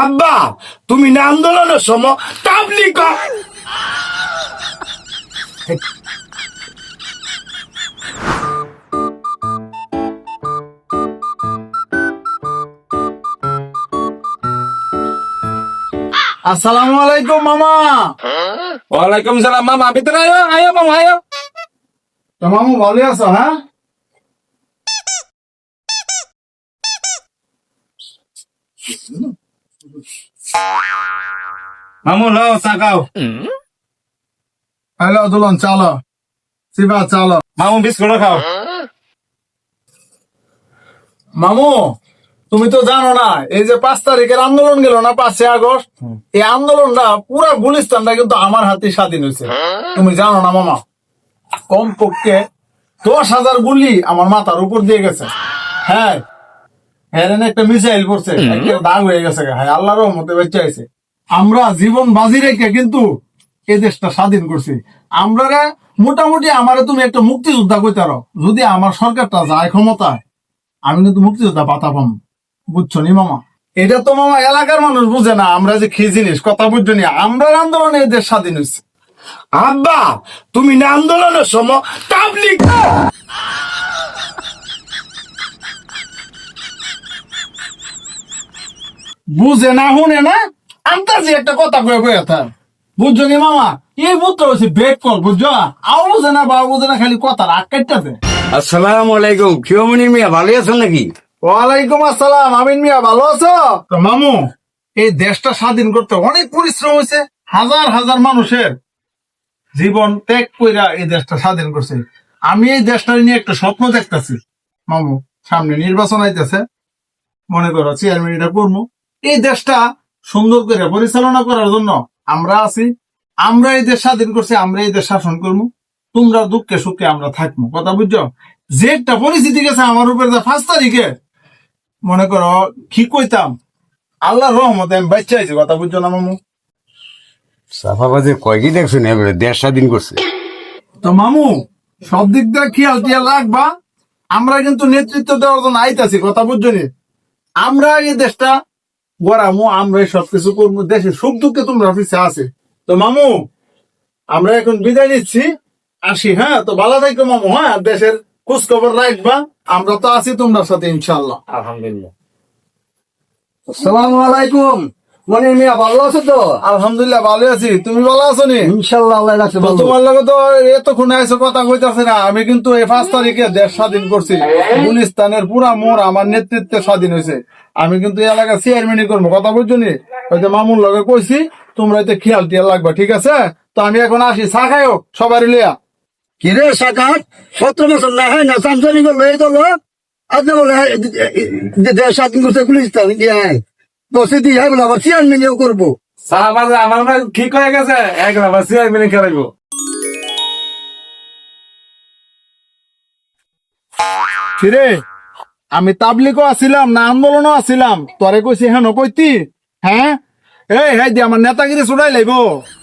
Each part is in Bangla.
আব্বা তুমি না আন্দোলনের সময় তাবলিগ আসসালামু আলাইকুম মামা। ওয়ালাইকুম সালাম মামা ভিতরে আয়ো আয়ো মামা আয়ো। তো মামু ভালো আছো হ্যাঁ? মামু লও তাকাও হ্যালো দুলন চালো শিবা চালো মামু বিস্কুট খাও। মামু তুমি তো জানো না এই যে পাঁচ তারিখের আন্দোলন গেল না পাঁচই আগস্ট? এই আন্দোলনটা পুরো গুলিস্তানটা কিন্তু আমার হাতে স্বাধীন হয়েছে। তুমি জানো না মামা? কমপক্ষে দশ হাজার গুলি আমার মাথার উপর দিয়ে গেছে। হ্যাঁ হ্যাঁ একটা মিসাইল পড়ছে। দাগ হয়ে গেছে হ্যাঁ আল্লাহর রহমতে বেঁচে আছে। আমরা জীবন বাজি রেখে কিন্তু এই দেশটা স্বাধীন করছি। আমরা মোটামুটি আমার তুমি একটা মুক্তিযোদ্ধা যদি আমার সরকারটা যায় ক্ষমতায় আমি কিন্তু মুক্তিযোদ্ধা পাতা পাম। বুঝছ নি মামা? এটা তো মামা এলাকার মানুষ বুঝে না। আমরা যে কি জিনিস কথা বুঝছ নি? আমরা আন্দোলনে এই দেশ স্বাধীন হয়েছে। আব্বা তুমি না আন্দোলনের সময় তাবলিগ বুঝে না শুনে না আন্তাজি একটা কথা কয়ে কয়ে থাক বুঝছ নি মামা? এই পুত্র হচ্ছে বেক কল বুঝছ? আও বুঝে না বাবা বুঝে না খালি কথা রাগ কাটতেছে। আসসালামু আলাইকুম কিয়মনি মিয়া ভালো আছেন নাকি? ওয়ালাইকুম আসসালাম আমিন মিয়া ভালো আছো? তো মামু এই দেশটা স্বাধীন করতে অনেক পরিশ্রম হয়েছে হাজার হাজার মানুষের জীবন ত্যাগ কইরা এই দেশটা স্বাধীন করছে। আমি এই দেশটা নিয়ে একটা স্বপ্ন দেখতেছি। মামু সামনে নির্বাচন আইতেছে। মনে করো চেয়ারম্যান এটা করব এই দেশটা সুন্দর করে পরিচালনা করার জন্য আমরা আছি। আমরা এই দেশ স্বাধীন করছি আমরা এই দেশ শাসন করব। তোমরা দুঃখে সুখে আমরা থাকব। কথা বুঝছ? যে একটা পরিস্থিতি গেছে আমার উপরে যে পাঁচ তারিখে। মনে করো কি কইতাম? আল্লাহর রহমত আমি বাচ্চা আছি কথা বুঝছ না মামু? সাফাবাজে কয়কি দেখছেন এবারে দেশ স্বাধীন করছে? তো মামু সব দিক দিয়ে খেয়াল টিয়াল রাখবা। আমরা কিন্তু নেতৃত্ব দেওয়ার জন্য আইতাছি কথা বুঝছ আমরা এই দেশটা গড়ামু আমরা সবকিছু করব। দেশে সুখ দুঃখে তোমরা অফিসে আছে। তো মামু আমরা এখন বিদায় নিচ্ছি। আসি হ্যাঁ? তো ভালো থাকো মামু হ্যাঁ? দেশের খোঁজ খবর রাখবা। আমরা তো আছি তোমরা সাথে ইনশাল্লাহ আলহামদুলিল্লাহ। আসসালামু আলাইকুম। মনে মিয়া ভালো আছে তো? আলহামদুলিল্লাহ ভালো আছি। তুমি ভালো আছো নি? ইনশাল্লাহ আল্লাহ রাখছে তো তোমার লগে তো এতক্ষণ এসে কথা কইতাছে না। আমি কিন্তু এই পাঁচ তারিখে দেশ স্বাধীন করছি। গুলিস্তানের পুরা মোড় আমার নেতৃত্বে স্বাধীন হয়েছে। আমি কিন্তু এই এলাকা চেয়ারম্যানই করব। কথা বুঝছ নি? হয়তো মামুর লগে কইছি তোমরা এতে খেয়াল টিয়াল লাগবা ঠিক আছে? তো আমি এখন আসি চা খাইও সবারই লিয়া কিরে সাকাত সতেরো বছর না হয় না সামসানি করল এই দল আজ বলে দেশ স্বাধীন করছে পুলিশ বসে দিয়ে বলে আবার চেয়ারম্যানও করব। আমার ঠিক হয়ে গেছে। এক রাবার চেয়ারম্যান খেলাইবো। ফিরে আমি তাবলিকও আছিলাম না আন্দোলনও আছিলাম। তোরে কইছি হ্যাঁ কইতি? হ্যাঁ? এই হ্যাঁ দি আমার নেতাগিরি ছুটাই লাইব।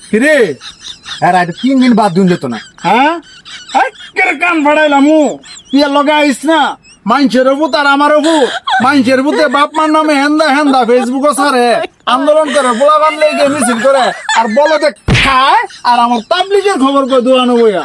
ফিরে। আর এটা তিন দিন বাদ দিন যেত না। হ্যাঁ? কেরে কান ফাড়াইলাম মু তুই আর লগে আইস না। মানুষের ভূত আর আমার ভূত মানুষের ভূতে বাপ মার নামে হেন্দা হেন্দা ফেসবুকে সারে। আন্দোলন করে পোলা বানলে গিয়ে মিছিল করে। আর বলতে খায়, আর আমার তাবলিকের খবর কই দোয়ানো বইয়া?